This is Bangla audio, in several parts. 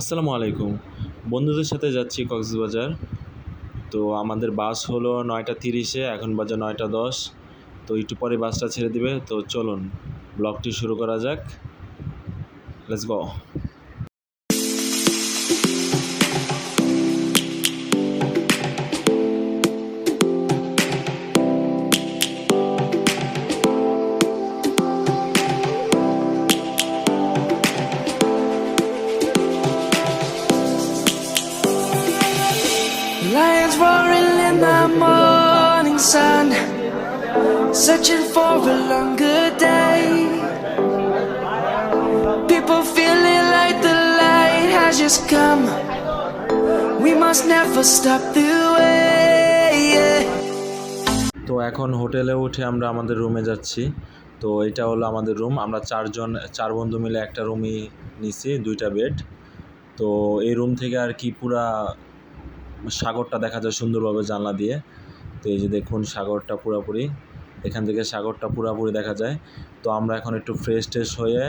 আসসালামু আলাইকুম। বন্ধুদের সাথে যাচ্ছি কক্সবাজার। তো আমাদের বাস হলো নয়টা তিরিশে, এখন বাজে নয়টা দশ। তো একটু পরে বাসটা ছেড়ে দিবে। তো চলুন, ব্লগটি শুরু করা যাক। Let's go Lions roaring in the morning sun, searching for a longer day. People feeling like the light has just come. We must never stop the way. তো এখন হোটেলে উঠে আমরা আমাদের রুমে যাচ্ছি তো এটা হলো আমাদের রুম আমরা চারজন চার বন্ধু মিলে একটা রুমই নিছি দুইটা বেড তো এই রুম থেকে আর কি পুরা সাগরটা দেখা যায় সুন্দরভাবে জানলা দিয়ে তো এই যে দেখুন সাগরটা পুরোপুরি এখান থেকে সাগরটা পুরোপুরি দেখা যায় তো আমরা এখন একটু ফ্রেশ ট্রেশ হয়ে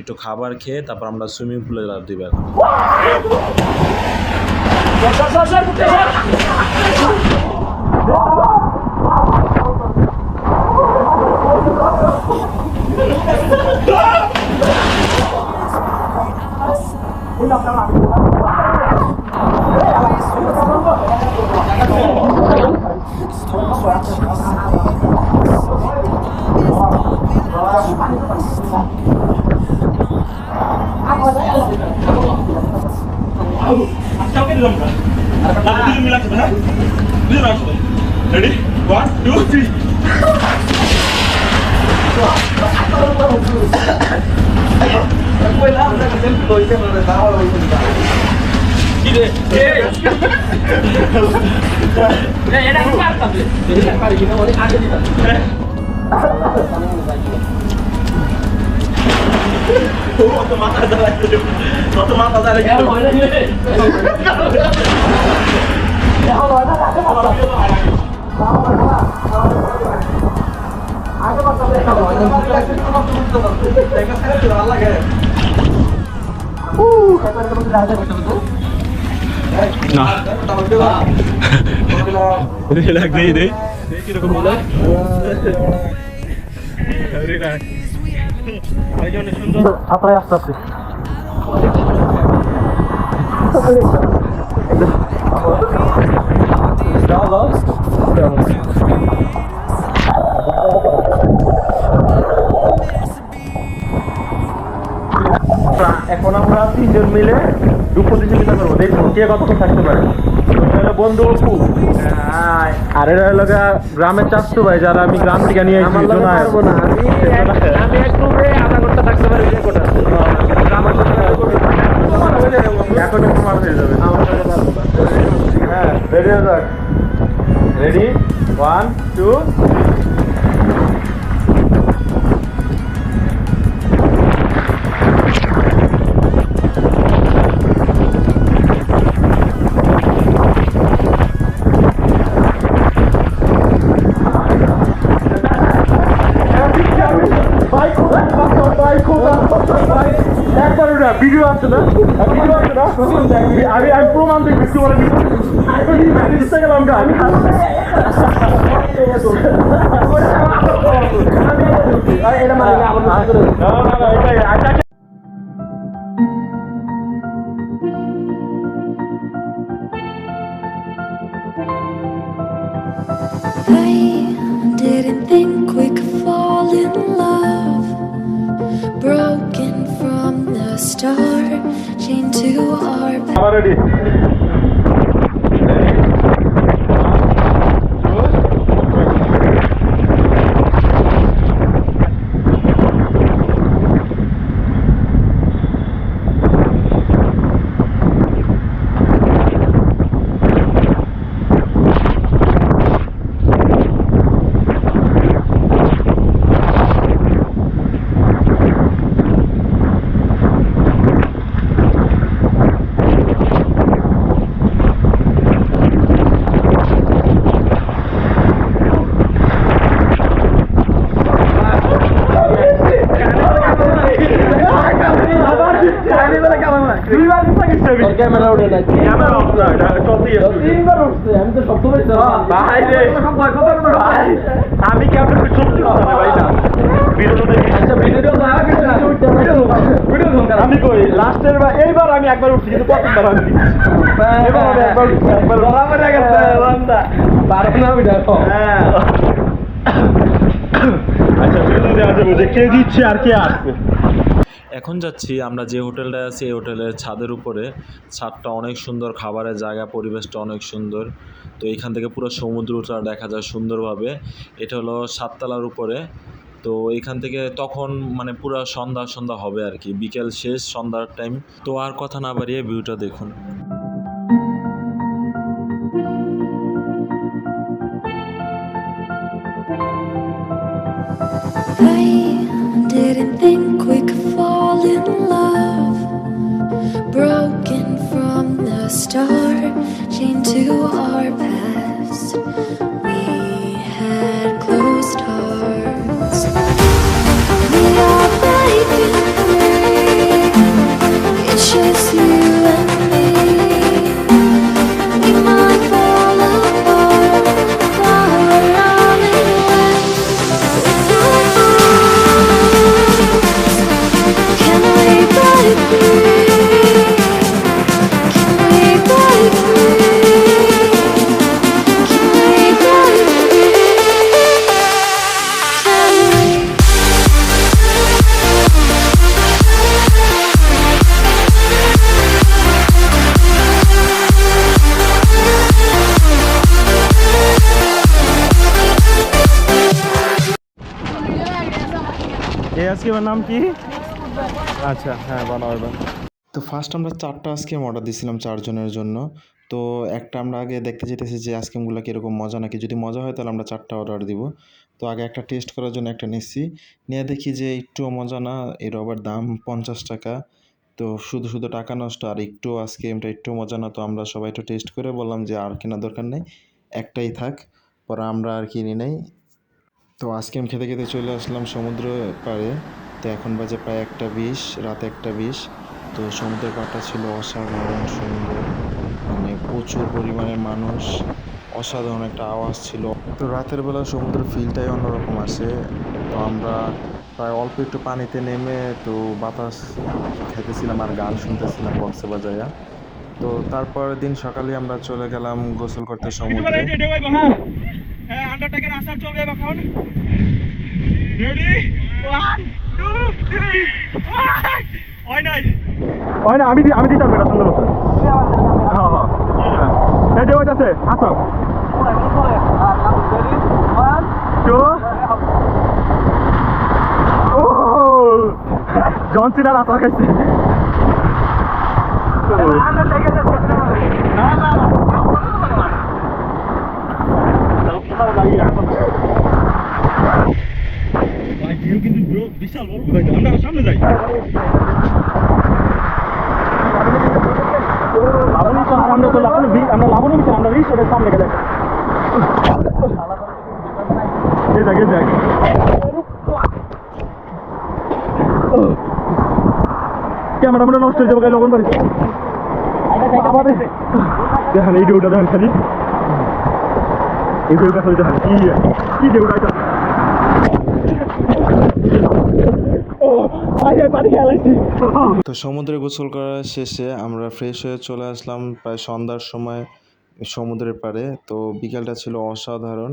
একটু খাবার খেয়ে তারপর আমরা সুইমিং পুলে লাভ দিব এখন কাউকে দিলাম না আর দুজন মিলে আসবে হ্যাঁ দুজন আসবে রেডি ওয়ান টু থ্রি কত মাথা কত মাথা দাঁড়ায় রিল্যাক্স দেই দেই কীরকম হলো রিল্যাক্স আপনার আস্তে আস্তে। এখন আমরা তিনজন মিলে প্রতিযোগিতা করব। দেখব কে কতক্ষণ থাকতে পারে। হলো বন্ধু অপু। আর এটা হলো গ্রামের চাষতো ভাই যারা আমি গ্রাম থেকে নিয়ে এসেছি জোনায়। আমি এক গ্রুপে আধা ঘণ্টা থাকতে পারি এখন হয়ে যাবে। হ্যাঁ রেডি হয়ে রেডি ওয়ান টু আমি আমি প্রমাণ দেখবি কি বলে গা আমি এটা মানে না না না এটাই getting too hard. ক্যামেরা নাই ক্যামেরা উঠছে না এটা চলতেই আছে তিনবার উঠছে আমি তো ভাই রে আমি সত্যি কথা ভাই না কই লাস্টের বার এইবার আমি একবার উঠছি কিন্তু প্রথমবার আমি। এবার আমি একবার উঠছি একবার না আমি দেখো। হ্যাঁ। আচ্ছা কে দিচ্ছে আর কে আসছে এখন যাচ্ছি, আমরা যে হোটেলটায় আছি, এই হোটেলের ছাদের উপরে। ছাদটা অনেক সুন্দর, খাবারের জায়গা, পরিবেশটা অনেক সুন্দর। তো এখান থেকে পুরো সমুদ্রটা দেখা যায় সুন্দরভাবে। এটা হলো সাততলার উপরে। তো এখান থেকে তখন মানে পুরো সন্ধ্যা সন্ধ্যা হবে আর কি, বিকেল শেষ সন্ধ্যার টাইম। তো আর কথা না বাড়িয়ে ভিউটা দেখুন। I didn't think we could Broken from the start, chained to our past. আজকের নাম কি? আচ্ছা হ্যাঁ বানাও তো ফার্স্ট আমরা চারটা আইসক্রিম অর্ডার দিয়েছিলাম চারজনের জন্য। তো একটা আমরা আগে দেখতে যেতেছি যে আইসক্রিমগুলো কীরকম মজা নাকি। যদি মজা হয় তাহলে আমরা চারটা অর্ডার দিব। তো আগে একটা টেস্ট করার জন্য একটা নিচ্ছি। নিয়ে দেখি যে একটুও মজা না এর আবার দাম পঞ্চাশ টাকা। তো শুধু শুধু টাকা নষ্ট আর একটু আইসক্রিমটা একটু মজা না তো আমরা সবাই একটু টেস্ট করে বললাম যে আর কেনার দরকার নেই। একটাই থাক পরে আমরা আর কিনি নেই। তো আইসক্রিম খেতে খেতে চলে আসলাম সমুদ্র পাড়ে। তো এখন বাজে প্রায় একটা বিশ, রাত একটা বিশ। তো সমুদ্রের পাড়টা ছিল অসাধারণ সুন্দর। মানে প্রচুর পরিমাণে মানুষ, অসাধারণ একটা আওয়াজ ছিল। তো রাতের বেলা সমুদ্র ফিলটাই অন্যরকম আসে। তো আমরা প্রায় অল্প একটু পানিতে নেমে তো বাতাস খেতেছিলাম আর গান শুনতেছিলাম বক্সে বাজায়া তো তারপরের দিন সকালে আমরা চলে গেলাম গোসল করতে সমুদ্রে। আন্ডারটেকের আসার চলবে এখন। রেডি ওয়ান টু থ্রি হয় নাই? হয় না আমি দি- আমি দিতাম এটা সুন্দর মতো। হ্যাঁ হ্যাঁ। হ্যাঁ এই যে ওইটাছে আসো জন সিনার আসার খাইছে। কিন্তু বিশাল বড় আমরা সামনে যাই আমরা তো আমরা আমরা সামনে গেলে ক্যামেরা মনে নষ্ট হয়ে যাবে লবণ বাড়ি দেখেন এই ঢেউটা দেখেন খালি। খালি দেখেন কি কি ঢেউটা এটা ও আই আই পানি খেলাইছি তো সমুদ্রে গোসল করা শেষে আমরা ফ্রেশ হয়ে চলে আসলাম প্রায় সন্ধ্যার সময় সমুদ্রের পাড়ে তো বিকেলটা ছিল অসাধারণ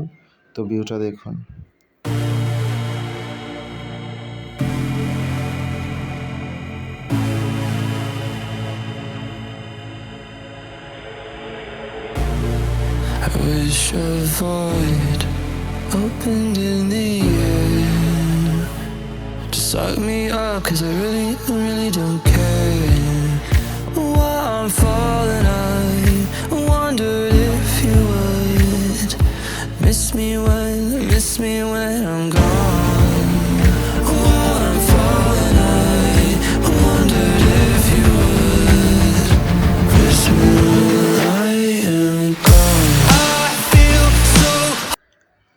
তো ভিউটা দেখুন wish a void opened in the air to suck me up, cause I really, really don't care. While I'm falling, I wondered if you would miss me when, miss me when I'm gone.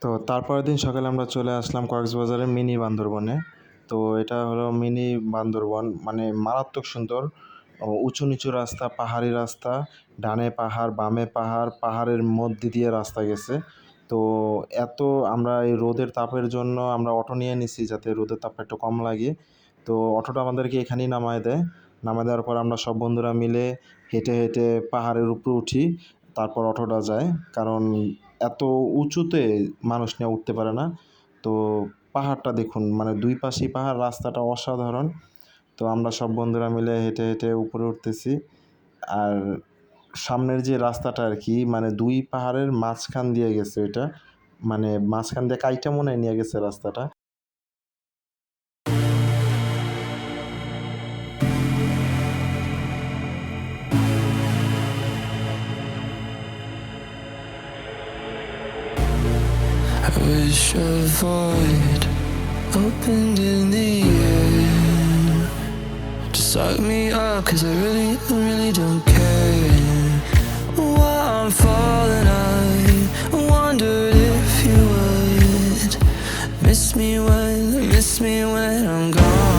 তো তারপরের দিন সকালে আমরা চলে আসলাম কক্সবাজারের মিনি বান্দরবনে। তো এটা হলো মিনি বান্দরবন মানে মারাত্মক সুন্দর। উঁচু নিচু রাস্তা, পাহাড়ি রাস্তা, ডানে পাহাড়, বামে পাহাড়, পাহাড়ের মধ্যে দিয়ে রাস্তা গেছে। তো এত আমরা এই রোদের তাপের জন্য আমরা অটো নিয়ে নিছি যাতে রোদের তাপটা একটু কম লাগে। তো অটোটা আমাদেরকে এখানেই নামায় দেয়। নামায় দেওয়ার পর আমরা সব বন্ধুরা মিলে হেঁটে হেঁটে পাহাড়ের উপরে উঠি, তারপর অটোটা যায়। কারণ এত উঁচুতে মানুষ নিয়ে উঠতে পারে না। তো পাহাড়টা দেখুন মানে দুই পাশেই পাহাড়, রাস্তাটা অসাধারণ। তো আমরা সব বন্ধুরা মিলে হেঁটে হেঁটে উপরে উঠতেছি। আর সামনের যে রাস্তাটা আর কি মানে দুই পাহাড়ের মাঝখান দিয়ে গেছে এটা। মানে মাঝখান দিয়ে কাইটা মনে হয় নিয়ে গেছে রাস্তাটা। Wish a void opened in the air to suck me up, cause I really, I really don't care. While I'm falling, I wondered if you would miss me when, miss me when I'm gone.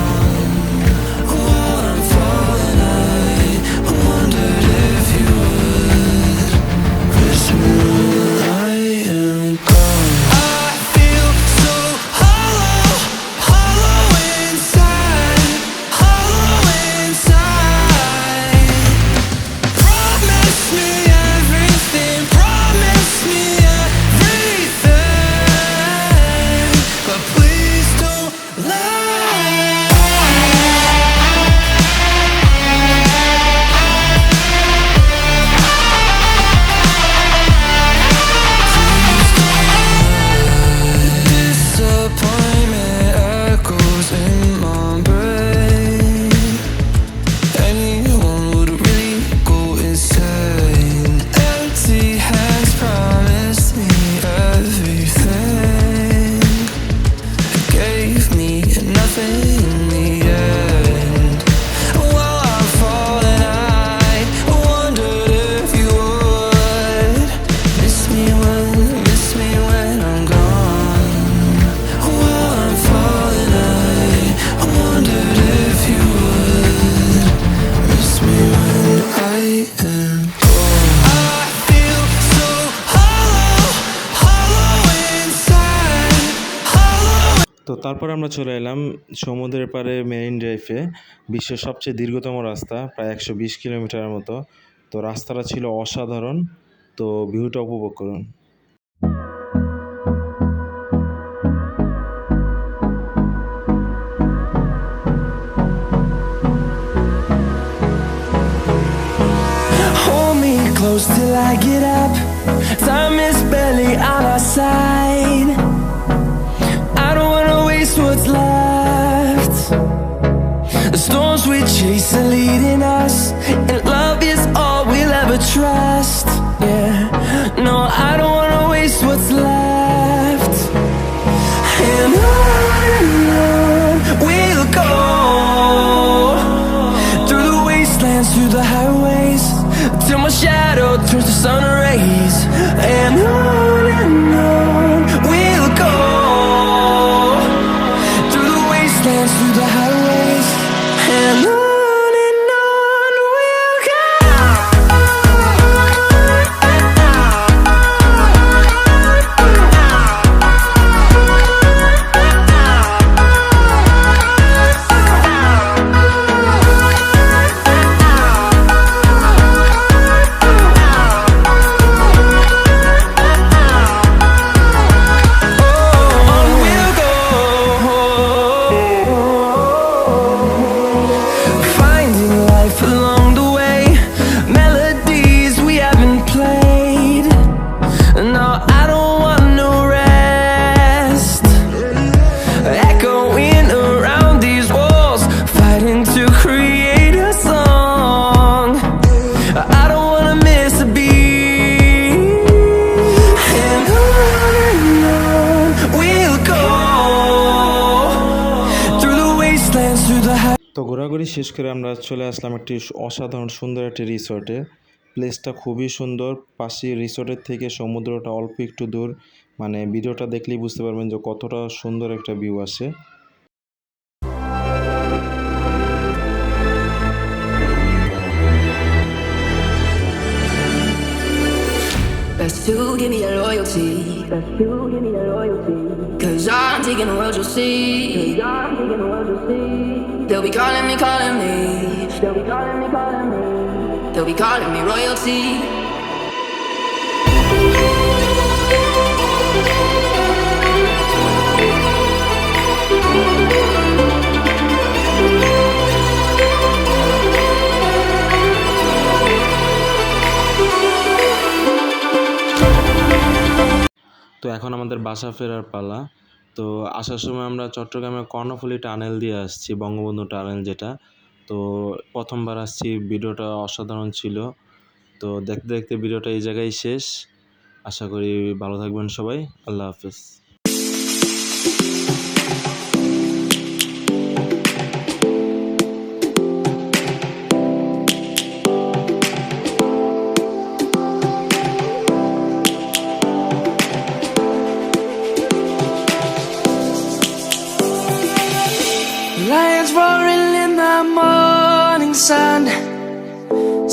তারপর আমরা চলে এলাম সমুদ্রের পাড়ে মেরিন ড্রাইভে বিশ্বের সবচেয়ে দীর্ঘতম রাস্তা, প্রায় একশো বিশ কিলোমিটারের মতো তো রাস্তাটা ছিল অসাধারণ তো ভিউটা উপভোগ করুন close till I get up. Time is barely on our side. শেষ করে আমরা চলে আসলাম একটি অসাধারণ সুন্দর একটি রিসোর্টে প্লেসটা খুবই সুন্দর পাশে রিসোর্টের থেকে সমুদ্রটা অল্প একটু দূর মানে ভিডিওটা দেখলেই বুঝতে পারবেন যে কতটা সুন্দর একটা ভিউ আসে Best you give me a royalty. Best you give me a royalty. Cause I'm taking the world, you'll see. They'll be calling me, calling me. They'll be calling me, calling me. They'll be calling me royalty. তো এখন আমাদের বাসা ফেরার পালা তো আসার সময় আমরা চট্টগ্রামে কর্ণফুলী টানেল দিয়ে আসছি, বঙ্গবন্ধু টানেল যেটা। তো প্রথমবার আসছি, ভিডিওটা অসাধারণ ছিল। তো দেখতে দেখতে ভিডিওটা এই জায়গায় শেষ। আশা করি ভালো থাকবেন সবাই। আল্লাহ হাফেজ।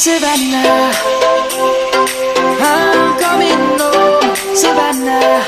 Savannah, I'm coming home. Savannah,